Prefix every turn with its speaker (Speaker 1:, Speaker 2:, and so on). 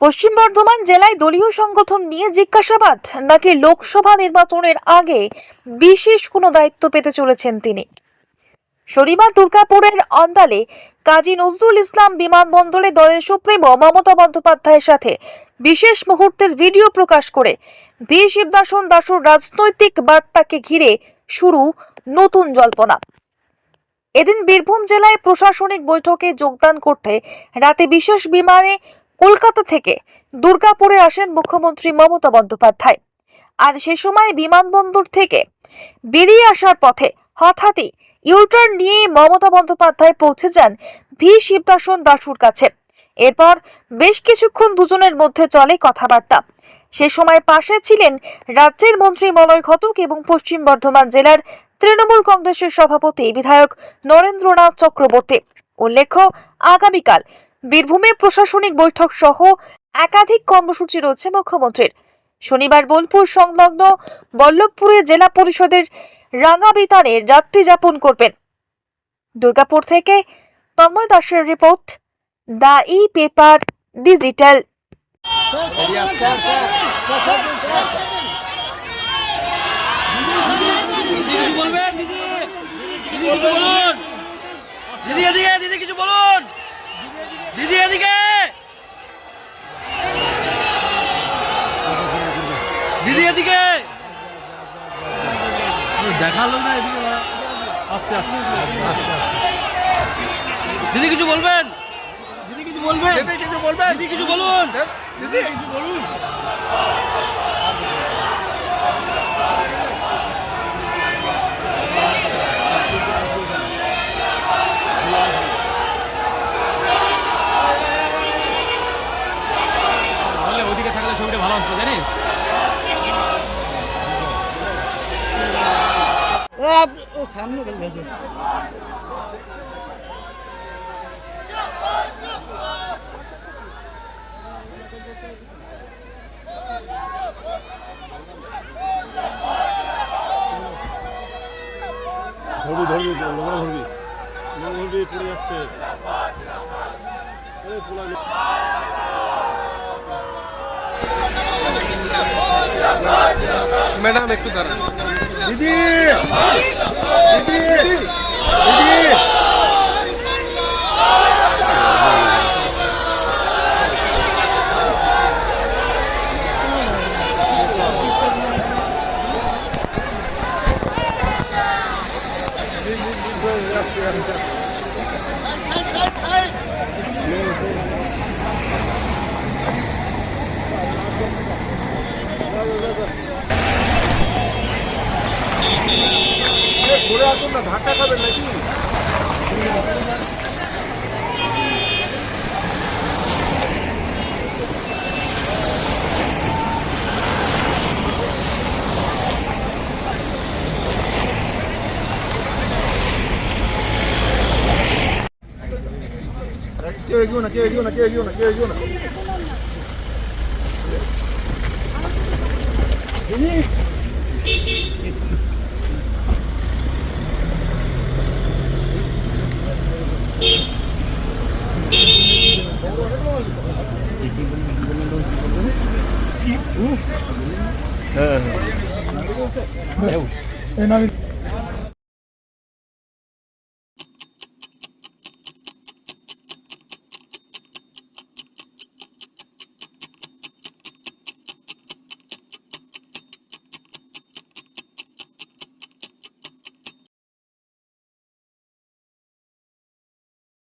Speaker 1: পশ্চিম বর্ধমান জেলায় দলীয় সংগঠন নিয়ে জিজ্ঞাসাবাদ, নাকি লোকসভা নির্বাচনের আগে বিশেষ কোনো দায়িত্ব পেতে চলেছেন তিনি? শনিবার দুর্গাপুরের অন্দালে কাজী নজরুল ইসলাম বিমানবন্দরে দলের সুপ্রিমো মমতা বন্দ্যোপাধ্যায়ের সাথে বিশেষ মুহূর্তের ভিডিও প্রকাশ করে ভি শিবদাসন দাসুর রাজনৈতিক বার্তাকে ঘিরে শুরু নতুন জল্পনা। এদিন বীরভূম জেলায় প্রশাসনিক বৈঠকে যোগদান করতে রাতে বিশেষ বিমানে কলকাতা থেকে দুর্গাপুরে আসেন মুখ্যমন্ত্রী মমতা বন্দ্যোপাধ্যায়। আর সে সময় বিমানবন্দর থেকে বেরিয়ে আসার পথে হঠাৎই ইউটার্ন নিয়ে মমতা বন্দ্যোপাধ্যায় পৌঁছে যান ভি. শিবদাসন দাসুর কাছে। এরপর বেশ কিছুক্ষণ দুজনের মধ্যে চলে কথাবার্তা। সে সময় পাশে ছিলেন রাজ্যের মন্ত্রী মলয় ঘটক এবং পশ্চিম বর্ধমান জেলার তৃণমূল কংগ্রেসের সভাপতি, বিধায়ক নরেন্দ্রনাথ চক্রবর্তী। উল্লেখ্য, আগামীকাল বীরভূমে প্রশাসনিক বৈঠক সহ একাধিক কর্মসূচি রয়েছে মুখ্যমন্ত্রীর শনিবার বোলপুর সংলগ্ন বল্লভপুরে জেলা পরিষদের রাঙাবিতানে রাত্রি যাপন করবেন দুর্গাপুর থেকে তন্ময় দাসের report the e paper digital
Speaker 2: দিদি কিছু বলুন দিদি এদিকে। দিদি এদিকে। দেখাল না এদিকে বাবা। দিদি কিছু বলবেন? দিদি কিছু বলবেন? দিদি কিছু বলবেন? দিদি কিছু বলুন। দিদি কিছু বলুন?
Speaker 3: ও সামনে দেখেছে
Speaker 4: ধরবি ধরবি লোকরা ধরবি। লোক ধরবি পড়ে যাচ্ছে।
Speaker 3: ম্যাডাম একটু দাঁড়ান।
Speaker 4: দিদি দিদি দিদি
Speaker 3: ঘুরে আসুন না, ধাক্কা খাবেন নাকি? কেউ এগিয়েও না, কেউ এগিয়েও না, কেউ এগিয়েও না, কেউ এগিয়েও না। Uh. Uh.